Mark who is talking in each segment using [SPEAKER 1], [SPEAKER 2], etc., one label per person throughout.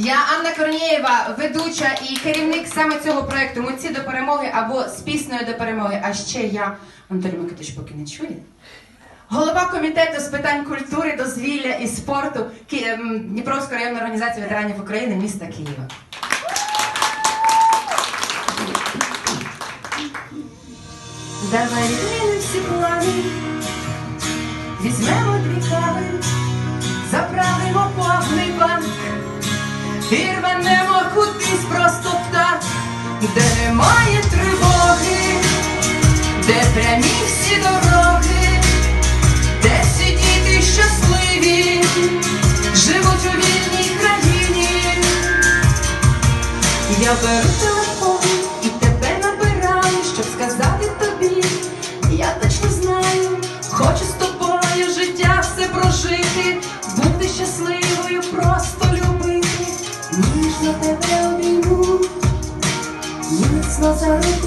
[SPEAKER 1] Я Анна Корнієва, ведуча і керівник саме цього проекту Митці до перемоги або з піснею до перемоги. А ще я, Анатолій Микитич поки не чує. Голова комітету з питань культури, дозвілля і спорту ем, Дніпровської районної організації ветеранів України міста Києва. Давай відмінимо всі плани, візьмемо дві кави, і рванемо кудись просто так, де немає тривоги, де прямі всі дороги, де всі діти щасливі, живуть у вільній країні. Я беру телефон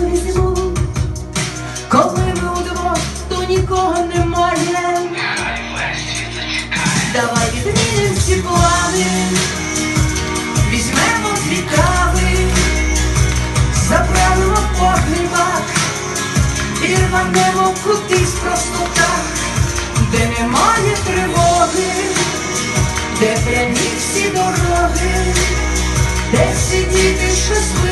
[SPEAKER 1] за руку. Коли ми удвох, то нікого немає. Давай відмінимо всі плани. Візьмемо кави, заправимо повний бак і рванемо кудись просто так, де немає тривоги, де прямі всі дороги, де всі діти щасливі,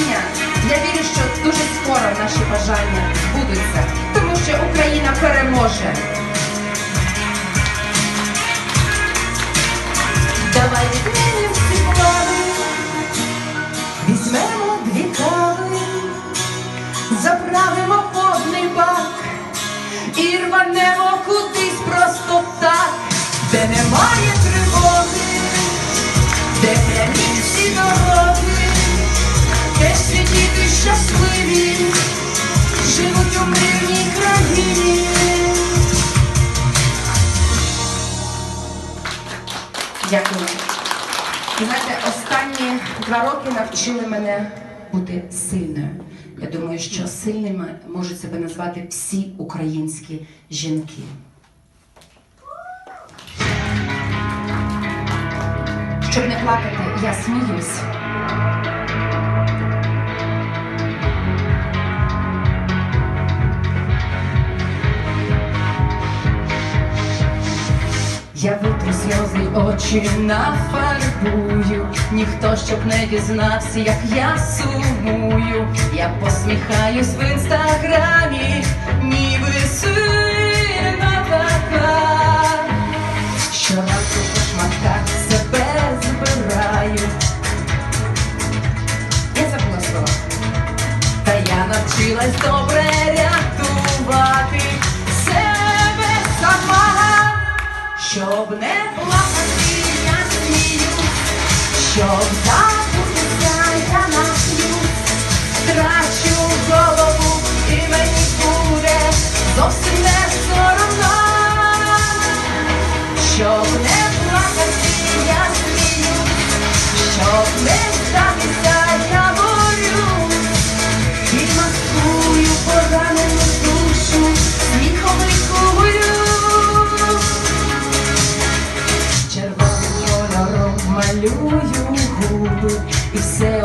[SPEAKER 1] бажання. Я вірю, що дуже скоро наші бажання збудуться, тому що Україна переможе. Давай відмінимо всі плани, візьмемо дві кави, заправимо повний бак і рванемо кудись просто так, де немає тривоги, де прямі всі дороги, щасливі, живуть у мирній країні. Дякую. Знаєте, останні два роки навчили мене бути сильною. Я думаю, що сильними можуть себе назвати всі українські жінки. Щоб не плакати, я сміюсь. Я витру сльози очі нафарбую, ніхто щоб не дізнався, як я сумую. Я посміхаюсь в інстаграмі, ніби сина така. Щоразу по шматках себе збираю. Я забула слова. Та я навчилась добре щоб не плакати, я смію, щоб забутися я нап'ю, трачу голову і мені буде зовсім не соромно, щоб не плакати,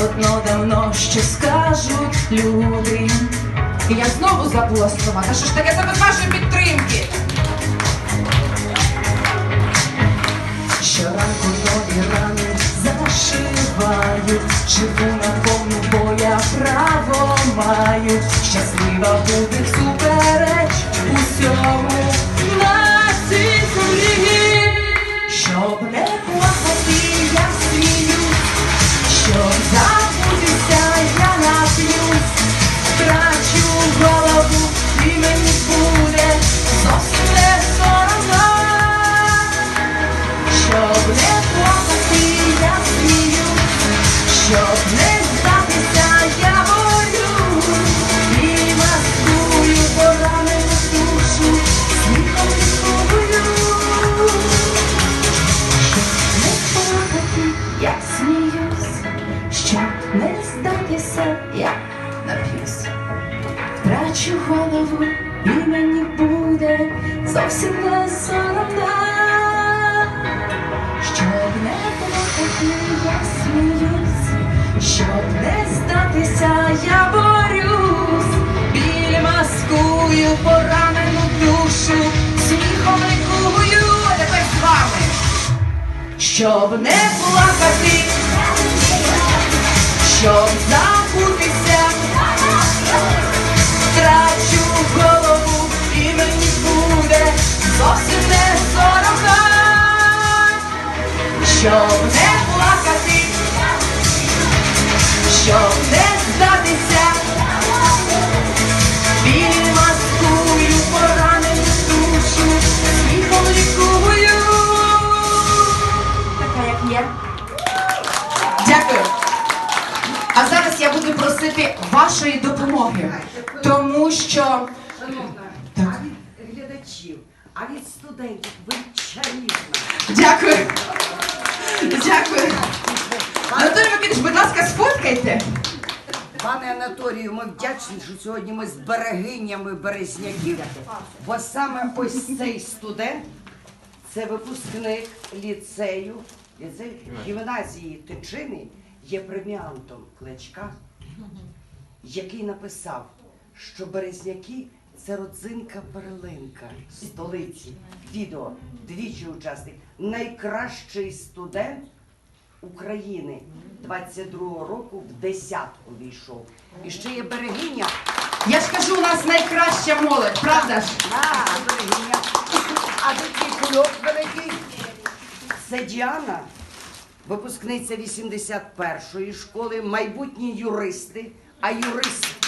[SPEAKER 1] Одно давно ще скажуть люди. І я знову забула слова. Та що ж таке це вашої підтримки? Щоранку нові рани зашивають, живу на повну, бо я право маю. Щаслива буде супереч усьому на цій землі, щоб не. Не соромно. Щоб не плакати, я сміюсь, щоб не здатися, я борюсь, біль маскую поранену душу, сміхом лікую, а з вами. Щоб не плакати, щоб забутися, зовсім не соромно. Щоб не плакати, щоб не здатися, біль маскую поранену душу, сміхом лікую. Така як є. Дякую. А зараз я буду просити вашої допомоги, тому що Так.
[SPEAKER 2] глядачів, а від студентів ви чарівна.
[SPEAKER 1] дякую. Дякую. Анатолій Микитич, будь ласка, сфоткайте.
[SPEAKER 2] Пане Анатолію, ми вдячні, що сьогодні ми з берегинями березняків, бо саме ось цей студент це випускник ліцею, ліцею гімназії Тичини є преміантом Кличка, який написав, що березняки це родзинка перлинка столиці. Відео двічі учасник, найкращий студент України 22-го року в десятку війшов. І ще є берегиня.
[SPEAKER 1] Я ж кажу, у нас найкраща молодь, правда ж?
[SPEAKER 2] А, берегиня. А такий кульок великий. Це Діана, випускниця 81-ї школи, майбутні юристи, а юрист,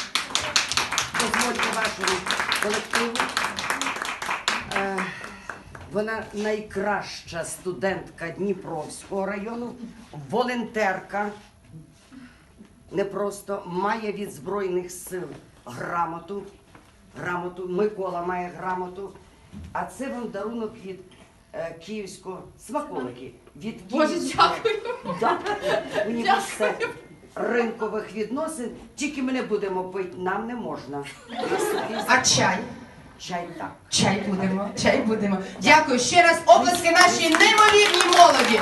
[SPEAKER 2] дозвольте вашому колективу. Е, Вона найкраща студентка Дніпровського району, волонтерка, не просто має від Збройних сил грамоту. Грамоту, Микола має грамоту. А це вам дарунок від е, київського смаколики. Від
[SPEAKER 1] Боже,
[SPEAKER 2] київського
[SPEAKER 1] дякую.
[SPEAKER 2] Да, університет ринкових відносин. Тільки ми не будемо пити, нам не можна.
[SPEAKER 1] А чай?
[SPEAKER 2] Чай так.
[SPEAKER 1] Чай будемо, чай будемо. Дякую. Ще раз оплески нашій неймовірній молоді.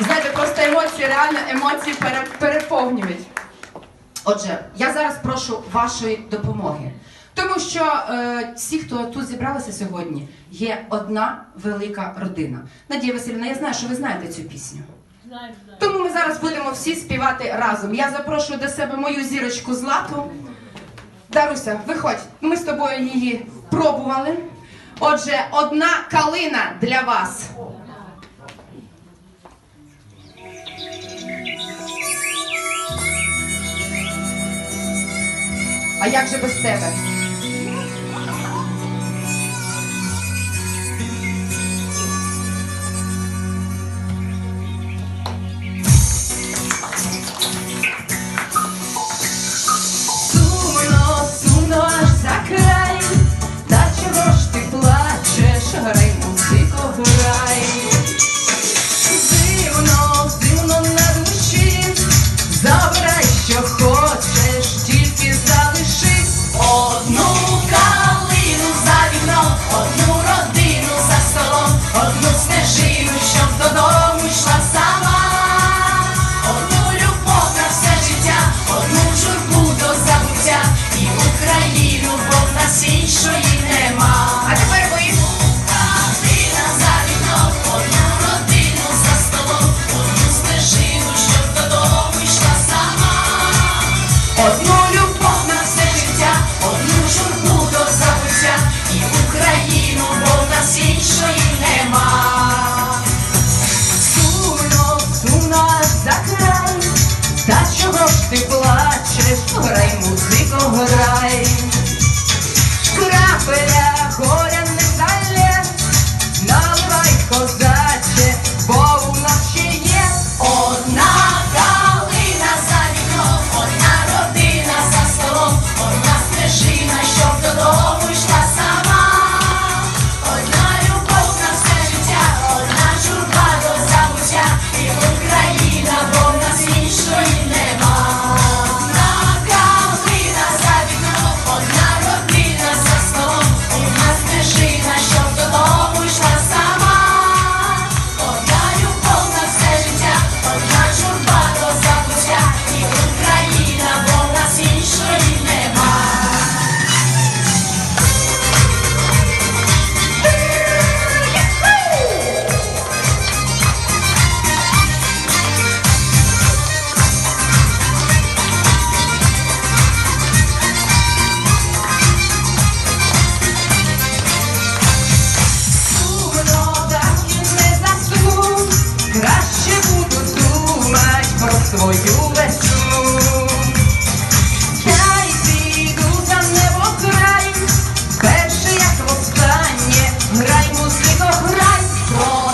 [SPEAKER 2] Знаєте.
[SPEAKER 1] Просто емоції, реально емоції пере- переповнюють. Отже, я зараз прошу вашої допомоги. Тому що е, всі, хто тут зібралися сьогодні, є одна велика родина. Надія Васильівна, я знаю, що ви знаєте цю пісню. Тому ми зараз будемо всі співати разом. Я запрошую до себе мою зірочку Злату. Даруся, виходь. Ми з тобою її пробували. Отже, одна калина для вас. А як же без тебе? музико, Música que procurar.